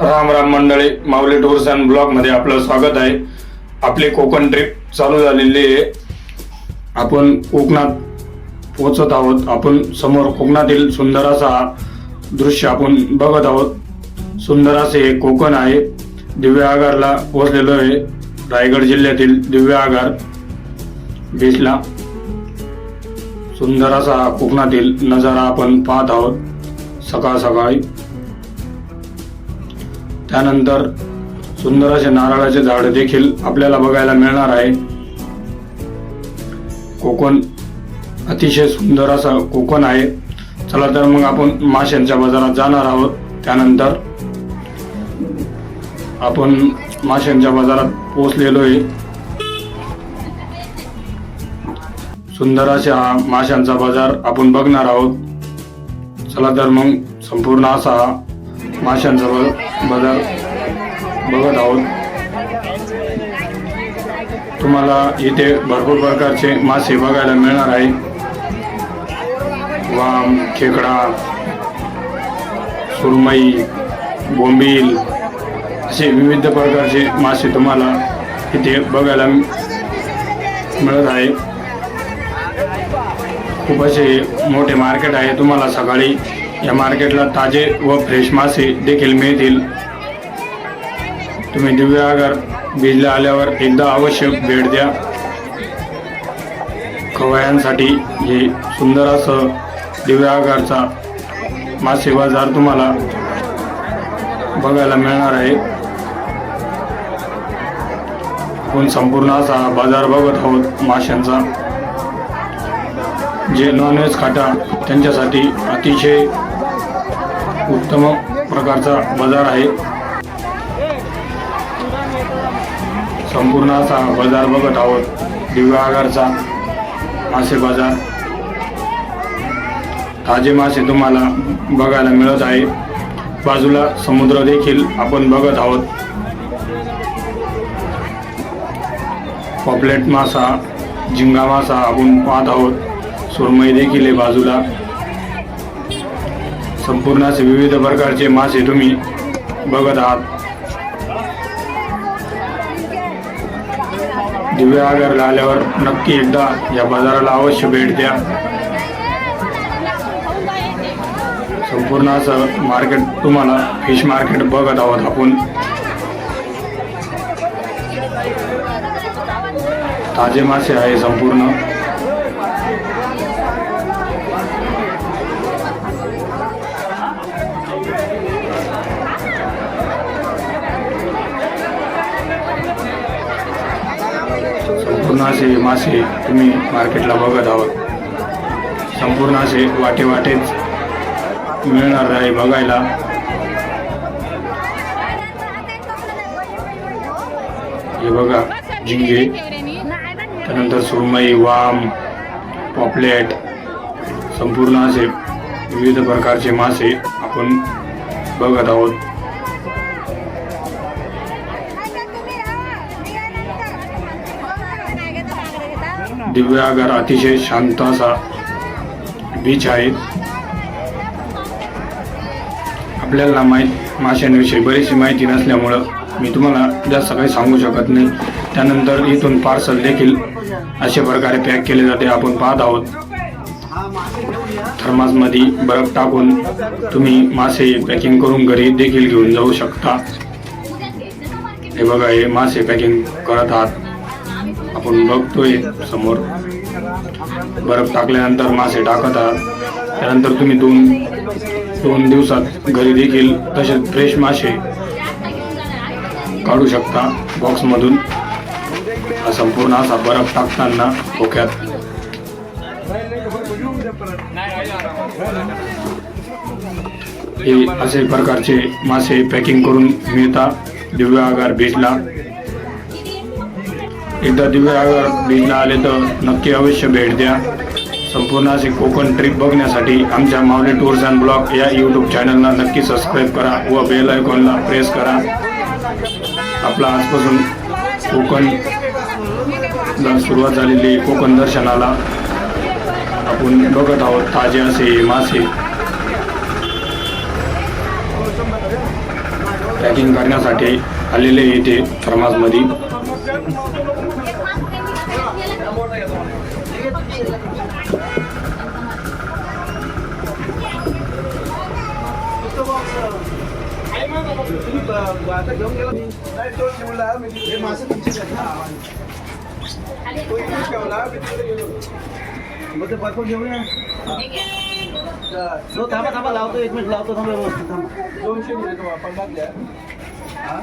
राम राम मंडळी माऊली tours and ब्लॉगमध्ये आपलं स्वागत आहे. आपली कोकण ट्रिप चालू झालेली आहे. आपण कोकणात पोहोचत आहोत. आपण समोर कोकणातील सुंदर असा दृश्य आपण बघत आहोत. सुंदर असे हे कोकण आहे. दिव्य आगारला पोहोचलेलो आहे. रायगड जिल्ह्यातील दिव्य आगार बीचला सुंदर असा हा कोकणातील नजारा आपण पाहत आहोत. सकाळ सकाळी त्यानंतर सुंदर असे नारळाचे झाड देखील आपल्याला बघायला मिळणार आहे. कोकण अतिशय सुंदर असा कोकण आहे. चला तर मग आपण माशांच्या बाजारात जाणार आहोत. त्यानंतर आपण माशांच्या बाजारात पोहोचलेलो आहे सुंदर अशा हा माशांचा बाजार आपण बघणार आहोत. चला तर मग संपूर्ण असा हा माशांचा बाजार बघा बघत आहोत तुम्हाला इथे भरपूर प्रकारचे मासे बघायला मिळणार आहे. वाम खेकडा सुरमई बोंबील असे विविध प्रकारचे मासे तुम्हाला इथे बघायला मिळत आहे. खूप असे मोठे मार्केट आहे. तुम्हाला सकाळी या मार्केटला ताजे व फ्रेश मासे देखील मिळतील. तुम्ही दिव्यागर बीजला आल्यावर एकदा अवश्य भेट द्या. खवयांसाठी हे सुंदर असं दिव्यागारचा मासे बाजार तुम्हाला बघायला मिळणार आहे. आपण संपूर्ण असा बाजार बघत आहोत माशांचा. जे नॉनव्हेज खाता त्यांच्यासाठी अतिशय उत्तम प्रकारचा बाजार आहे. संपूर्ण असा बाजार बघत आहोत. दिव्या आगारचा मासे बाजार. ताजे मासे तुम्हाला बघायला मिळत आहे. बाजूला समुद्र देखील आपण बघत आहोत. पॉपलेट मासा झिंगा मासा आपण पाहत आहोत. सुरमई देखील आहे बाजूला. संपूर्ण असे विविध प्रकारचे मासे तुम्ही बघत आहात. दिव्यागरला आल्यावर नक्की एकदा या बाजाराला अवश्य भेट द्या. संपूर्ण असं मार्केट तुम्हाला फिश मार्केट बघत आहोत आपण. ताजे मासे आहे संपूर्ण. संपूर्ण असे मासे तुम्ही मार्केटला बघत आहोत. संपूर्ण असे वाटे वाटेच मिळणार आहे बघायला. हे बघा झिंगे त्यानंतर सुरमई वाम पॉपलेट संपूर्ण असे विविध प्रकारचे मासे आपण बघत आहोत. दिव्यागर अतिशय शांत असा बीच आहे. आपल्याला माहीत माशांविषयी बरीचशी माहिती नसल्यामुळं मी तुम्हाला जास्त काही सांगू शकत नाही. त्यानंतर इथून पार्सल देखील अशा प्रकारे पॅक केले जाते. आपण पाहत आहोत. थर्मासमध्ये बर्फ टाकून तुम्ही मासे पॅकिंग करून घरी देखील घेऊन जाऊ शकता. हे बघा हे मासे पॅकिंग करत आहात. आपण बघतोय समोर. बर्फ टाकल्यानंतर मासे टाकत आहात. त्यानंतर तुम्ही दोन दोन दिवसात घरी देखील तसेच फ्रेश मासे काढू शकता बॉक्समधून. हा संपूर्ण असा बर्फ टाकताना खोक्यात हे असे प्रकारचे मासे पॅकिंग करून मिळतात. दिव्य आगार बीचला एकदा दिव्यागर बीजना आले तर नक्की अवश्य भेट द्या. संपूर्ण अशी कोकण ट्रिप बघण्यासाठी आमच्या मावले टूर्स अँड ब्लॉग या यूट्यूब चॅनलला नक्की सबस्क्राईब करा व बेल आयकॉनला प्रेस करा. आपला आजपासून कोकणला सुरुवात झालेली कोकण दर्शनाला आपण बघत आहोत ताजे असे मासे. ट्रॅकिंग करण्यासाठी आलेले येते थर्मासमध्ये घेऊन गेला मी नाही तो ठेवला मी हे मासे तुमचेच ना तो मग ते पाठवून घेऊया थांबा थांबा लावतो एक मिनिट लावतो थांबा व्यवस्थित थांबा. दोनशे मिनिट वापर लागल्या हां?